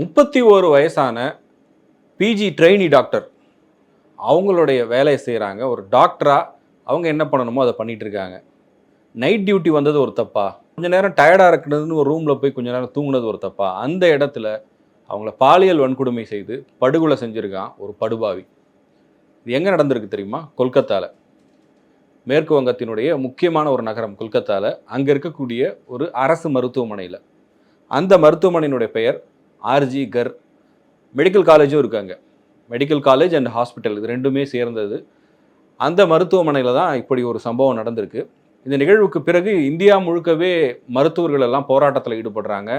முப்பத்தி ஓரு வயசான பிஜி ட்ரெயினி டாக்டர் அவங்களுடைய வேலையை செய்கிறாங்க ஒரு டாக்டராக அவங்க என்ன பண்ணணுமோ அதை பண்ணிகிட்ருக்காங்க நைட் டியூட்டி வந்தது ஒரு தப்பா? கொஞ்ச நேரம் டயர்டாக இருக்கிறதுன்னு ஒரு ரூமில் போய் கொஞ்ச நேரம் தூங்கினது ஒரு தப்பா? அந்த இடத்துல அவங்கள பாலியல் வன்கொடுமை செய்து படுகொலை செஞ்சுருக்கான் ஒரு படுபாவி. இது எங்கே நடந்திருக்கு தெரியுமா? கொல்கத்தாவில் மேற்கு வங்கத்தினுடைய முக்கியமான ஒரு நகரம் கொல்கத்தாவில் அங்கே இருக்கக்கூடிய ஒரு அரசு மருத்துவமனையில். அந்த மருத்துவமனையினுடைய பெயர் ஆர்ஜி கர் மெடிக்கல் காலேஜும் இருக்காங்க. மெடிக்கல் காலேஜ் அண்ட் ஹாஸ்பிட்டல் இது ரெண்டுமே சேர்ந்தது. அந்த மருத்துவமனையில் தான் இப்படி ஒரு சம்பவம் நடந்திருக்கு. இந்த நிகழ்வுக்கு பிறகு இந்தியா முழுக்கவே மருத்துவர்கள் எல்லாம் போராட்டத்தில் ஈடுபடுறாங்க.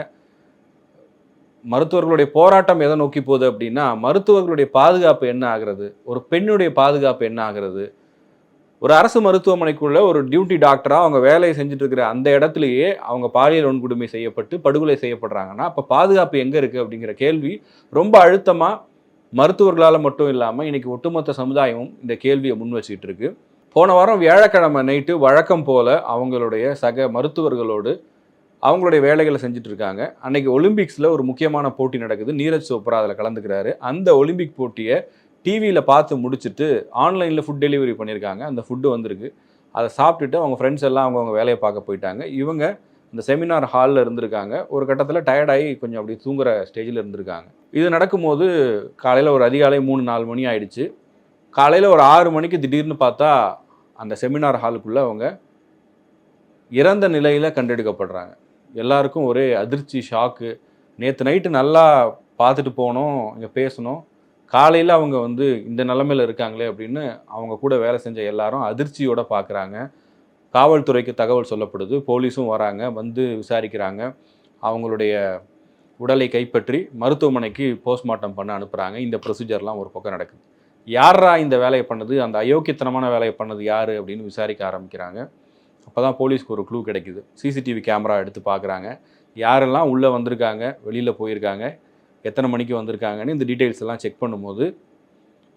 மருத்துவர்களுடைய போராட்டம் எதை நோக்கி போகுது அப்படின்னா மருத்துவர்களுடைய பாதுகாப்பு என்ன ஆகிறது? ஒரு பெண்ணுடைய பாதுகாப்பு என்ன ஆகிறது? ஒரு அரசு மருத்துவமனைக்குள்ள ஒரு டியூட்டி டாக்டராக அவங்க வேலையை செஞ்சுட்டு இருக்கிற அந்த இடத்துலயே அவங்க பாலியல் வன்கொடுமை செய்யப்பட்டு படுகொலை செய்யப்படுறாங்கன்னா அப்போ பாதுகாப்பு எங்கே இருக்குது அப்படிங்கிற கேள்வி ரொம்ப அழுத்தமாக மருத்துவர்களால் மட்டும் இல்லாமல் இன்னைக்கு ஒட்டுமொத்த சமுதாயமும் இந்த கேள்வியை முன் வச்சுக்கிட்டு இருக்கு. போன வாரம் வியாழக்கிழமை நைட்டு வழக்கம் போல அவங்களுடைய சக மருத்துவர்களோடு அவங்களுடைய வேலைகளை செஞ்சுட்டு இருக்காங்க அன்னைக்கு ஒலிம்பிக்ஸில் ஒரு முக்கியமான போட்டி நடக்குது. நீரஜ் சோப்ரா அதில் கலந்துக்கிறாரு. அந்த ஒலிம்பிக் போட்டியை டிவியில் பார்த்து முடிச்சுட்டு ஆன்லைனில் ஃபுட் டெலிவரி பண்ணியிருக்காங்க. அந்த ஃபுட்டு வந்திருக்கு. அதை சாப்பிட்டுட்டு அவங்க ஃப்ரெண்ட்ஸ் எல்லாம் அவங்கவுங்க வேலையை பார்க்க போயிட்டாங்க. இவங்க இந்த செமினார் ஹாலில் இருந்திருக்காங்க. ஒரு கட்டத்தில் டயர்டாகி கொஞ்சம் அப்படி தூங்குற ஸ்டேஜில் இருந்திருக்காங்க. இது நடக்கும்போது காலையில் ஒரு அதிகாலை மூணு நாலு மணி ஆயிடுச்சு. காலையில் ஒரு ஆறு மணிக்கு திடீர்னு பார்த்தா அந்த செமினார் ஹாலுக்குள்ளே அவங்க இறந்த நிலையில் கண்டெடுக்கப்படுறாங்க. எல்லாருக்கும் ஒரே அதிர்ச்சி ஷாக்கு நேற்று நைட்டு நல்லா பார்த்துட்டு போனோம் இங்கே பேசணும் காலையில் அவங்க வந்து இந்த நிலமையில் இருக்காங்களே அப்படின்னு அவங்க கூட வேலை செஞ்ச எல்லாரும் அதிர்ச்சியோடு பார்க்குறாங்க காவல்துறைக்கு தகவல் சொல்லப்படுது. போலீஸும் வராங்க வந்து விசாரிக்கிறாங்க. அவங்களுடைய உடலை கைப்பற்றி மருத்துவமனைக்கு போஸ்ட்மார்ட்டம் பண்ண அனுப்புகிறாங்க இந்த ப்ரொசீஜர்லாம் ஒரு பக்கம் நடக்குது. யாரா இந்த வேலையை பண்ணது? அந்த அயோக்கியத்தனமான வேலையை பண்ணது யார்? அப்படின்னு விசாரிக்க ஆரம்பிக்கிறாங்க. அப்போ தான் போலீஸ்க்கு ஒரு க்ளூ கிடைக்குது. சிசிடிவி கேமரா எடுத்து பார்க்குறாங்க யாரெல்லாம் உள்ளே வந்திருக்காங்க வெளியில் போயிருக்காங்க எத்தனை மணிக்கு வந்திருக்காங்கன்னு இந்த டீட்டெயில்ஸ் எல்லாம் செக் பண்ணும்போது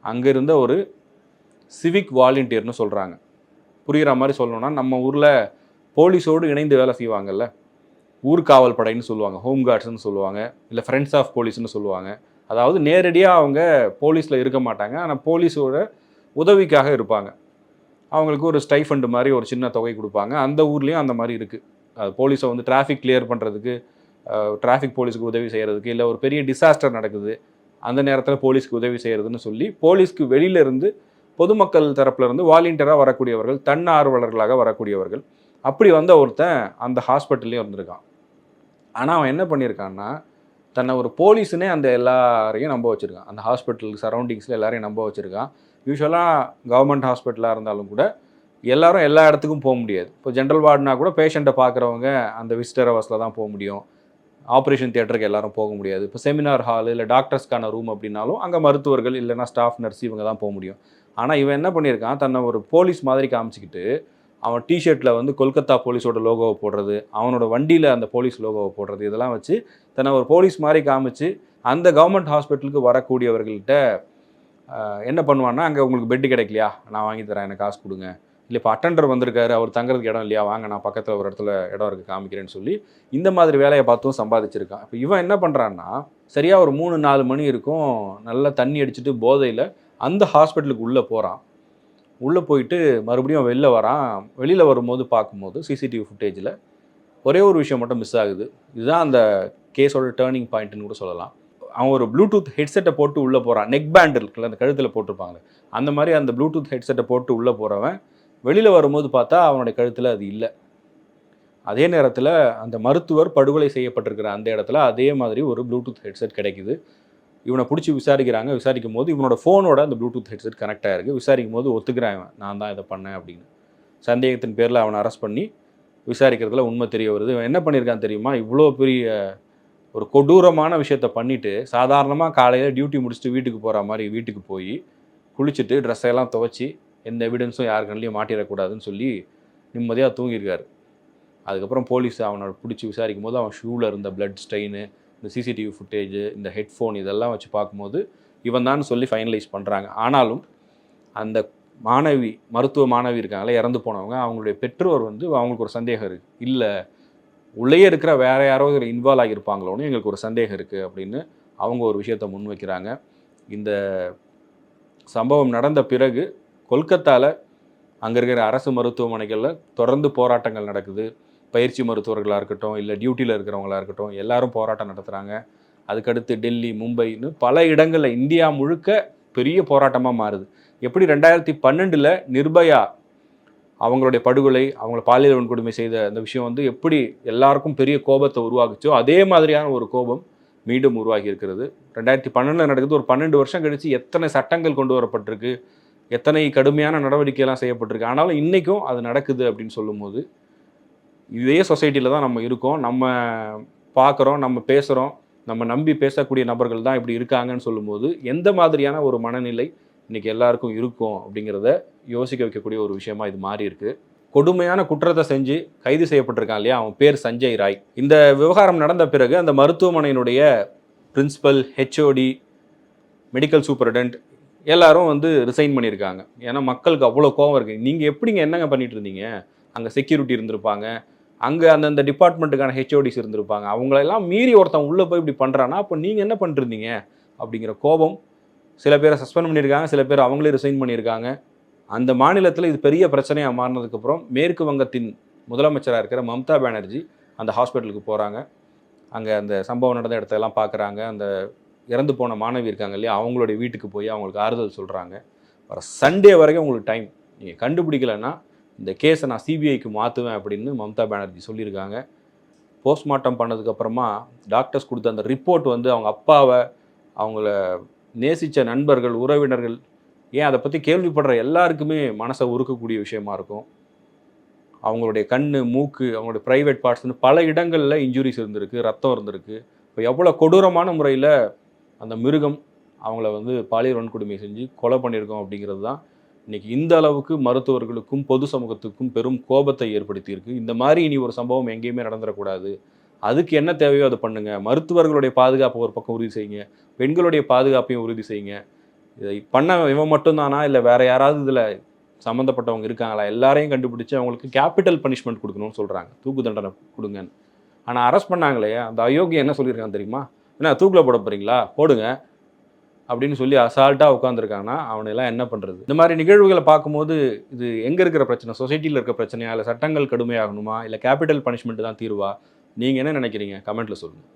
அங்கே இருந்த ஒரு சிவிக் வாலண்டியர்னு சொல்கிறாங்க புரிகிற மாதிரி சொல்லணும்னா நம்ம ஊரில் போலீஸோடு இணைந்து வேலை செய்வாங்கல்ல? ஊர்காவல் படைன்னு சொல்லுவாங்க ஹோம் கார்ட்ஸ்னு சொல்லுவாங்க இல்லை ஃப்ரெண்ட்ஸ் ஆஃப் போலீஸ்னு சொல்லுவாங்க. அதாவது நேரடியாக அவங்க போலீஸில் இருக்க மாட்டாங்க ஆனால் போலீஸோட உதவிக்காக இருப்பாங்க. அவங்களுக்கு ஒரு ஸ்டைஃபண்ட் மாதிரி ஒரு சின்ன தொகை கொடுப்பாங்க. அந்த ஊர்லேயும் அந்த மாதிரி இருக்குது அது போலீஸை வந்து டிராஃபிக் கிளியர் பண்ணுறதுக்கு டிராஃபிக் போலீஸுக்கு உதவி செய்கிறதுக்கு இல்லை ஒரு பெரிய டிசாஸ்டர் நடக்குது அந்த நேரத்தில் போலீஸ்க்கு உதவி செய்கிறதுன்னு சொல்லி போலீஸ்க்கு வெளியிலேருந்து பொதுமக்கள் தரப்புலேருந்து வாலண்டியராக வரக்கூடியவர்கள் தன்னார்வலர்களாக வரக்கூடியவர்கள் அப்படி வந்த ஒருத்தன் அந்த ஹாஸ்பிட்டல்லையும் இருந்திருக்கான். ஆனால் அவன் என்ன பண்ணியிருக்கான்னா தன்னை ஒரு போலீஸுனே அந்த எல்லாரையும் நம்ப வச்சுருக்கான். அந்த ஹாஸ்பிட்டல் சரௌண்டிங்ஸில் எல்லாரையும் நம்ப வச்சுருக்கான். யூஸ்வலாக கவர்மெண்ட் ஹாஸ்பிட்டலாக இருந்தாலும் கூட எல்லாரும் எல்லா இடத்துக்கும் போக முடியாது. இப்போ ஜென்ரல் வார்டுனா கூட பேஷண்ட்டை பார்க்குறவங்க அந்த விசிட்டர் ஹவர்ஸில் தான் போக முடியும். ஆப்ரேஷன் தியேட்டருக்கு எல்லாரும் போக முடியாது. இப்போ செமினார் ஹால் இல்லை டாக்டர்ஸ்க்கான ரூம் அப்படின்னாலும் அங்கே மருத்துவர்கள் இல்லைன்னா ஸ்டாஃப் நர்ஸ் இவங்க தான் போக முடியும். ஆனால் இவன் என்ன பண்ணியிருக்கான்? தன்னை ஒரு போலீஸ் மாதிரி காமிச்சிக்கிட்டு அவன் டிஷர்ட்டில் வந்து கொல்கத்தா போலீஸோட லோகோவை போடுறது அவனோட வண்டியில் அந்த போலீஸ் லோகோவை போடுறது இதெல்லாம் வச்சு தன்னை ஒரு போலீஸ் மாதிரி காமிச்சு அந்த கவர்மெண்ட் ஹாஸ்பிட்டலுக்கு வரக்கூடியவர்கள்ட்ட என்ன பண்ணுவான்னா அங்கே உங்களுக்கு பெட்டு கிடைக்கலையா? நான் வாங்கி தரேன் எனக்கு காசு கொடுங்க. இல்லை இப்போ அட்டண்டர் வந்திருக்காரு அவர் தங்குறதுக்கு இடம் இல்லையா? வாங்க நான் பக்கத்தில் ஒரு இடத்துல இடம் இருக்குது காமிக்கிறேன்னு சொல்லி இந்த மாதிரி வேலையை பார்த்தும் சம்பாதிச்சிருக்கான். இப்போ இவன் என்ன பண்ணுறான்னா சரியாக ஒரு மூணு நாலு மணி இருக்கும் நல்லா தண்ணி அடிச்சுட்டு போதையில் அந்த ஹாஸ்பிட்டலுக்கு உள்ளே போகிறான் உள்ளே போயிட்டு மறுபடியும் வெளில வரான். வெளியில் வரும்போது பார்க்கும்போது சிசிடிவி ஃபுட்டேஜில் ஒரே ஒரு விஷயம் மட்டும் மிஸ் ஆகுது. இதுதான் அந்த கேஸோட டேர்னிங் பாயிண்ட்னு கூட சொல்லலாம். அவன் ஒரு ப்ளூடூத் ஹெட்செட்டை போட்டு உள்ளே போகிறான் நெக் பேண்ட் இருக்குல்ல அந்த கழுத்தில் போட்டிருப்பாங்க அந்த மாதிரி அந்த ப்ளூடூத் ஹெட்செட்டை போட்டு உள்ளே போகிறவன் வெளியில் வரும்போது பார்த்தா அவனுடைய கழுத்தில் அது இல்லை. அதே நேரத்தில் அந்த மருத்துவர் படுகொலை செய்யப்பட்டிருக்கிற அந்த இடத்துல அதே மாதிரி ஒரு ப்ளூடூத் ஹெட்செட் கிடைக்குது. இவனை பிடிச்சி விசாரிக்கிறாங்க. விசாரிக்கும் போது இவனோட ஃபோனோட அந்த ப்ளூடூத் ஹெட்செட் கனெக்ட் ஆகிருக்கு விசாரிக்கும் போது ஒத்துக்கிறான் இவன். நான் தான் இதை பண்ணேன் அப்படின்னு. சந்தேகத்தின் பேரில் அவனை அரெஸ்ட் பண்ணி விசாரிக்கிறதுல உண்மை தெரிய வருது. இவன் என்ன பண்ணியிருக்கான் தெரியுமா? இவ்வளோ பெரிய ஒரு கொடூரமான விஷயத்த பண்ணிவிட்டு சாதாரணமாக காலையில் டியூட்டி முடிச்சுட்டு வீட்டுக்கு போகிற மாதிரி வீட்டுக்கு போய் குளிச்சுட்டு ட்ரெஸ்ஸெல்லாம் துவச்சி துவைச்சி எந்த எவிடன்ஸும் யார் கண்ணிலையும் மாட்டிடக்கூடாதுன்னு சொல்லி நிம்மதியாக தூங்கியிருக்காரு. அதுக்கப்புறம் போலீஸ் அவனை பிடிச்சி விசாரிக்கும் போது அவன் ஷூவில் இருந்த பிளட் ஸ்டெயின் இந்த சிசிடிவி ஃபுட்டேஜ் இந்த ஹெட்ஃபோன் இதெல்லாம் வச்சு பார்க்கும்போது இவன் தான் சொல்லி ஃபைனலைஸ் பண்ணுறாங்க ஆனாலும் அந்த மாணவி மருத்துவ மாணவி இருக்காங்களே இறந்து போனவங்க அவங்களுடைய பெற்றோர் வந்து அவங்களுக்கு ஒரு சந்தேகம் இருக்குது இல்லை உள்ளே இருக்கிற வேற யாரோ இதில் இன்வால்வ் ஆகியிருப்பாங்களோன்னு எங்களுக்கு ஒரு சந்தேகம் இருக்குது அப்படின்னு அவங்க ஒரு விஷயத்தை முன்வைக்கிறாங்க. இந்த சம்பவம் நடந்த பிறகு கொல்கத்தாவில் அங்கே இருக்கிற அரசு மருத்துவமனைகளில் தொடர்ந்து போராட்டங்கள் நடக்குது. பயிற்சி மருத்துவர்களாக இருக்கட்டும் இல்லை டியூட்டியில் இருக்கிறவங்களா இருக்கட்டும் எல்லாரும் போராட்டம் நடத்துகிறாங்க அதுக்கடுத்து டெல்லி மும்பைன்னு பல இடங்களில் இந்தியா முழுக்க பெரிய போராட்டமாக மாறுது. எப்படி ரெண்டாயிரத்தி பன்னெண்டில் நிர்பயா அவங்களுடைய படுகொலை அவங்கள பாலியல் வன்கொடுமை செய்த அந்த விஷயம் வந்து எப்படி எல்லாருக்கும் பெரிய கோபத்தை உருவாக்குச்சோ அதே மாதிரியான ஒரு கோபம் மீண்டும் உருவாகி இருக்கிறது. ரெண்டாயிரத்தி பன்னெண்டில் நடக்குது. ஒரு பன்னெண்டு வருஷம் கழித்து எத்தனை சட்டங்கள் கொண்டு வரப்பட்டிருக்கு? எத்தனை கடுமையான நடவடிக்கையெல்லாம் செய்யப்பட்டிருக்கு. ஆனாலும் இன்றைக்கும் அது நடக்குது அப்படின்னு சொல்லும்போது இதே சொசைட்டியில் தான் நம்ம இருக்கோம். நம்ம பார்க்குறோம் நம்ம பேசுகிறோம் நம்ம நம்பி பேசக்கூடிய நபர்கள் தான் இப்படி இருக்காங்கன்னு சொல்லும்போது எந்த மாதிரியான ஒரு மனநிலை இன்னைக்கு எல்லாருக்கும் இருக்கும் அப்படிங்கிறத யோசிக்க வைக்கக்கூடிய ஒரு விஷயமா இது மாறி இருக்குது கொடுமையான குற்றத்தை செஞ்சு கைது செய்யப்பட்டிருக்கான் இல்லையா? அவன் பேர் சஞ்சய் ராய். இந்த விவகாரம் நடந்த பிறகு அந்த மருத்துவமனையினுடைய பிரின்சிபல் ஹெச்ஓடி மெடிக்கல் சூப்பரடென்ட் எல்லாரும் வந்து ரிசைன் பண்ணியிருக்காங்க. ஏன்னா மக்களுக்கு அவ்வளோ கோவம் இருக்குது நீங்கள் எப்படிங்க என்னங்க பண்ணிட்டு இருந்தீங்க? அங்கே செக்யூரிட்டி இருந்திருப்பாங்க. அங்கே அந்தந்த டிபார்ட்மெண்ட்டுக்கான ஹெச்ஓடிஸ் இருந்திருப்பாங்க. அவங்களெல்லாம் மீறி ஒருத்தன் உள்ளே போய் இப்படி பண்ணுறான்னா அப்போ நீங்கள் என்ன பண்ணிருந்தீங்க? அப்படிங்கிற கோபம். சில பேரை சஸ்பெண்ட் பண்ணியிருக்காங்க. சில பேர் அவங்களே ரிசைன் பண்ணியிருக்காங்க. அந்த மாநிலத்தில் இது பெரிய பிரச்சனையாக மாறினதுக்கப்புறம் மேற்கு வங்கத்தின் முதலமைச்சராக இருக்கிற மம்தா பானர்ஜி அந்த ஹாஸ்பிட்டலுக்கு போகிறாங்க அங்கே அந்த சம்பவம் நடந்த இடத்தெல்லாம் பார்க்குறாங்க அந்த இறந்து போன மாணவி இருக்காங்க இல்லையா அவங்களுடைய வீட்டுக்கு போய் அவங்களுக்கு ஆறுதல் சொல்கிறாங்க வர சண்டே வரைக்கும் உங்களுக்கு டைம் நீங்கள் கண்டுபிடிக்கலைன்னா இந்த கேஸை நான் சிபிஐக்கு மாற்றுவேன் அப்படின்னு மம்தா பானர்ஜி சொல்லியிருக்காங்க. போஸ்ட்மார்ட்டம் பண்ணதுக்கப்புறமா டாக்டர்ஸ் கொடுத்த அந்த ரிப்போர்ட் வந்து அவங்க அப்பாவை அவங்கள நேசித்த நண்பர்கள் உறவினர்கள் ஏன் அதை பற்றி கேள்விப்படுற எல்லாருக்குமே மனசை உருக்கக்கூடிய விஷயமா இருக்கும். அவங்களுடைய கண் மூக்கு அவங்களுடைய ப்ரைவேட் பார்ட்ஸ்னு பல இடங்களில் இன்ஜுரிஸ் இருந்திருக்கு ரத்தம் இருந்திருக்கு. இப்போ எவ்வளோ கொடூரமான முறையில் அந்த மிருகம் அவங்கள வந்து பாலியல் வன்கொடுமை செஞ்சு கொலை பண்ணியிருக்கோம் அப்படிங்கிறது தான் இன்னைக்கு இந்த அளவுக்கு மருத்துவர்களுக்கும் பொது சமூகத்துக்கும் பெரும் கோபத்தை ஏற்படுத்தியிருக்கு. இந்த மாதிரி இனி ஒரு சம்பவம் எங்கேயுமே நடந்துடக்கூடாது. அதுக்கு என்ன தேவையோ அதை பண்ணுங்க. மருத்துவர்களுடைய பாதுகாப்பை ஒரு பக்கம் உறுதி செய்யுங்க. பெண்களுடைய பாதுகாப்பையும் உறுதி செய்யுங்க. இதை பண்ண இவன் மட்டும்தானா? இல்லை வேற யாராவது இதில் சம்மந்தப்பட்டவங்க இருக்காங்களா? எல்லாரையும் கண்டுபிடிச்சு அவங்களுக்கு கேபிட்டல் பனிஷ்மெண்ட் கொடுக்கணும்னு சொல்கிறாங்க தூக்கு தண்டனை கொடுங்கன்னு. ஆனால் அரெஸ்ட் பண்ணாங்களே? அந்த அயோக்கியம் என்ன சொல்லியிருக்காங்க தெரியுமா? என்ன தூக்கில் போட போகிறீங்களா போடுங்க. அப்படின்னு சொல்லி அசால்ட்டாக உட்காந்துருக்காங்கன்னா அவனையெல்லாம் என்ன பண்ணுறது இந்த மாதிரி நிகழ்வுகளை பார்க்கும்போது இது எங்கே இருக்கிற பிரச்சனை? சொசைட்டியில் இருக்க பிரச்சனையா? இல்லை சட்டங்கள் கடுமையாகணுமா? இல்லை கேபிட்டல் பனிஷ்மெண்ட் தான் தீர்வா? நீங்கள் என்ன நினைக்கிறீங்க? கமெண்ட்டில் சொல்லுங்கள்